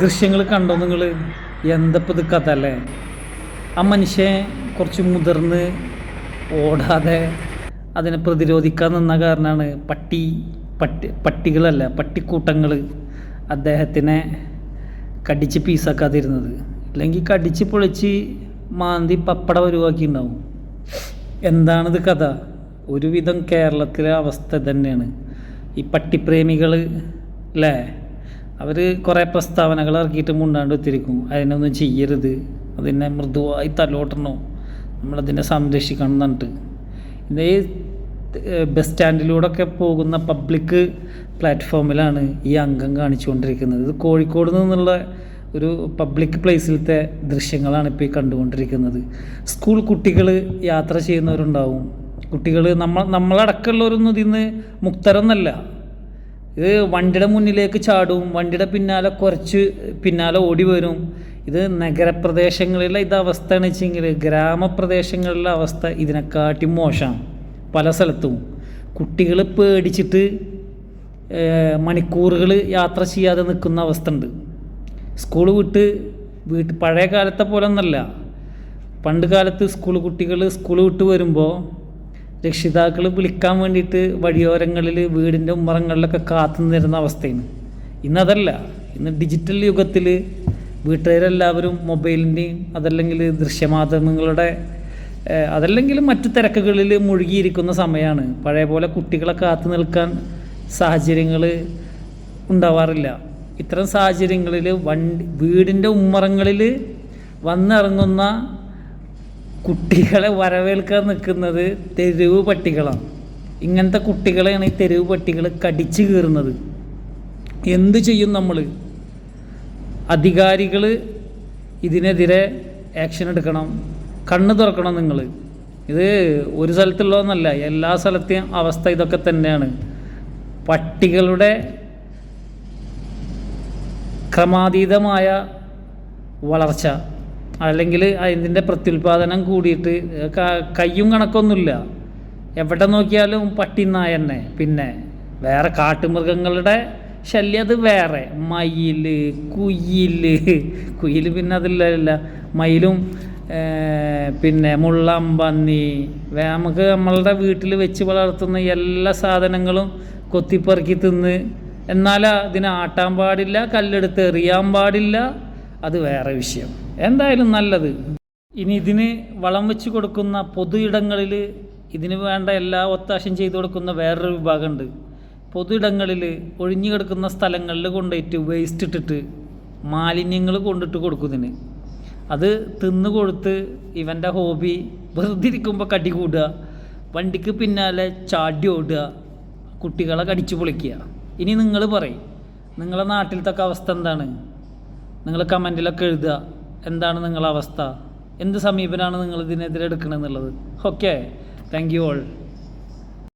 ദൃശ്യങ്ങൾ കണ്ടോ നിങ്ങൾ എന്തപ്പോൾ ഇത് കഥ അല്ലേ? ആ മനുഷ്യൻ കുറച്ച് മുതിർന്ന് ഓടാതെ അതിനെ പ്രതിരോധിക്കാൻ നിന്ന കാരണമാണ് പട്ടി പട്ടി പട്ടികളല്ല പട്ടിക്കൂട്ടങ്ങൾ അദ്ദേഹത്തിനെ കടിച്ച് പീസാക്കാതിരുന്നത്. അല്ലെങ്കിൽ കടിച്ച് പൊളിച്ച് മാന്തി പപ്പട ഉണ്ടാവും എന്താണിത് കഥ? ഒരുവിധം കേരളത്തിലെ അവസ്ഥ തന്നെയാണ് ഈ പട്ടിപ്രേമികൾ അല്ലേ അവർ കുറേ പ്രസ്താവനകൾ ഇറക്കിയിട്ട് മുണ്ടാണ്ട് ഒത്തിരിക്കും. അതിനൊന്നും ചെയ്യരുത്. അതിനെ മൃദുവായി തലോട്ടണോ. നമ്മളതിനെ സംരക്ഷിക്കണം എന്നിട്ട് ഇന്ന് ഈ ബസ് സ്റ്റാൻഡിലൂടെ ഒക്കെ പോകുന്ന പബ്ലിക് പ്ലാറ്റ്ഫോമിലാണ് ഈ അംഗം കാണിച്ചുകൊണ്ടിരിക്കുന്നത്. ഇത് കോഴിക്കോട് നിന്നുള്ള ഒരു പബ്ലിക് പ്ലേസിലത്തെ ദൃശ്യങ്ങളാണ് ഇപ്പോൾ ഈ കണ്ടുകൊണ്ടിരിക്കുന്നത്. സ്കൂൾ കുട്ടികൾ യാത്ര ചെയ്യുന്നവരുണ്ടാവും. കുട്ടികൾ നമ്മൾ നമ്മളടക്കമുള്ളവരൊന്നും ഇതിൽ നിന്ന് മുക്തരൊന്നല്ല. ഇത് വണ്ടിയുടെ മുന്നിലേക്ക് ചാടും. വണ്ടിയുടെ പിന്നാലെ കുറച്ച് പിന്നാലെ ഓടി വരും. ഇത് നഗരപ്രദേശങ്ങളിലെ ഇത് അവസ്ഥ എന്ന് വെച്ചെങ്കിൽ ഗ്രാമപ്രദേശങ്ങളിലെ അവസ്ഥ ഇതിനെക്കാട്ടി മോശമാണ് പല സ്ഥലത്തും. കുട്ടികൾ പേടിച്ചിട്ട് മണിക്കൂറുകൾ യാത്ര ചെയ്യാതെ നിൽക്കുന്ന അവസ്ഥ ഉണ്ട് സ്കൂൾ വിട്ട് വീട്ട് പഴയ കാലത്തെ പോലെ ഒന്നല്ല. പണ്ട് കാലത്ത് സ്കൂൾ കുട്ടികൾ സ്കൂൾ വിട്ട് വരുമ്പോൾ രക്ഷിതാക്കൾ വിളിക്കാൻ വേണ്ടിയിട്ട് വഴിയോരങ്ങളിൽ വീടിന്റെ ഉമ്മറങ്ങളിലൊക്കെ കാത്തു നിന്നിരുന്ന അവസ്ഥയാണ്. ഇന്നതല്ല ഇന്ന് ഡിജിറ്റൽ യുഗത്തിൽ വീട്ടുകാരെല്ലാവരും മൊബൈലിന്റെയും അതല്ലെങ്കിൽ ദൃശ്യമാധ്യമങ്ങളുടെ അതല്ലെങ്കിൽ മറ്റു തിരക്കുകളിൽ മുഴുകിയിരിക്കുന്ന സമയമാണ് പഴയ പോലെ കുട്ടികളെ കാത്തു നിൽക്കാൻ സാഹചര്യങ്ങൾ ഉണ്ടാവാറില്ല. ഇത്തരം സാഹചര്യങ്ങളിൽ വണ്ടി വീടിന്റെ ഉമ്മറങ്ങളിൽ വന്നിറങ്ങുന്ന കുട്ടികളെ വരവേൽക്കാൻ നിൽക്കുന്നത് തെരുവ് പട്ടികളാണ്. ഇങ്ങനത്തെ കുട്ടികളെയാണ് ഈ തെരുവ് പട്ടികൾ കടിച്ചു കീറുന്നത്. എന്ത് ചെയ്യും നമ്മൾ അധികാരികൾ ഇതിനെതിരെ ആക്ഷൻ എടുക്കണം. കണ്ണ് തുറക്കണം നിങ്ങൾ ഇത് ഒരു സ്ഥലത്തുള്ളതെന്നല്ല എല്ലാ സ്ഥലത്തെയും അവസ്ഥ ഇതൊക്കെ തന്നെയാണ്. പട്ടികളുടെ ക്രമാതീതമായ വളർച്ച. അല്ലെങ്കിൽ അതിന്റെ പ്രത്യുൽപാദനം കൂടിയിട്ട് കയ്യും കണക്കൊന്നുമില്ല. എവിടെ നോക്കിയാലും പട്ടി നായ തന്നെ പിന്നെ വേറെ കാട്ടുമൃഗങ്ങളുടെ ശല്യം അത് വേറെ. മയിൽ കുയിൽ കുയിൽ പിന്നെ അതില്ല മയിലും പിന്നെ മുള്ളമ്പന്നി വേ- നമുക്ക് നമ്മളുടെ വീട്ടിൽ വെച്ച് വളർത്തുന്ന എല്ലാ സാധനങ്ങളും കൊത്തിപ്പെറുക്കി തിന്ന് എന്നാൽ അതിനെ ആട്ടാൻ പാടില്ല കല്ലെടുത്ത് എറിയാൻ പാടില്ല. അത് വേറെ വിഷയം. എന്തായാലും നല്ലത്. ഇനി ഇതിന് വളം വെച്ച് കൊടുക്കുന്ന പൊതു ഇടങ്ങളിൽ ഇതിന് വേണ്ട എല്ലാ ഒത്താശയും ചെയ്തു കൊടുക്കുന്ന വേറൊരു വിഭാഗമുണ്ട്. പൊതു ഇടങ്ങളിൽ ഒഴിഞ്ഞു കിടക്കുന്ന സ്ഥലങ്ങളിൽ കൊണ്ടുപോയിട്ട് വേസ്റ്റ് ഇട്ടിട്ട് മാലിന്യങ്ങൾ കൊണ്ടിട്ട് കൊടുക്കും ഇതിന്. അത് തിന്നുകൊടുത്ത് ഇവന്റെ ഹോബി വെറുതെ ഇരിക്കുമ്പോൾ കടി കൂടുക വണ്ടിക്ക് പിന്നാലെ ചാടി ഓടുക കുട്ടികളെ കടിച്ചു പൊളിക്കുക. ഇനി നിങ്ങൾ പറയും നിങ്ങളെ നാട്ടിലത്തെ അവസ്ഥ എന്താണ്? നിങ്ങൾ കമന്റിലൊക്കെ എഴുതുക. എന്താണ് നിങ്ങളുടെ അവസ്ഥ? എന്ത് സമീപനമാണ് നിങ്ങൾ ഇതിനെതിരെ എടുക്കണമെന്നുള്ളത് ഓക്കെ താങ്ക് യു ഓൾ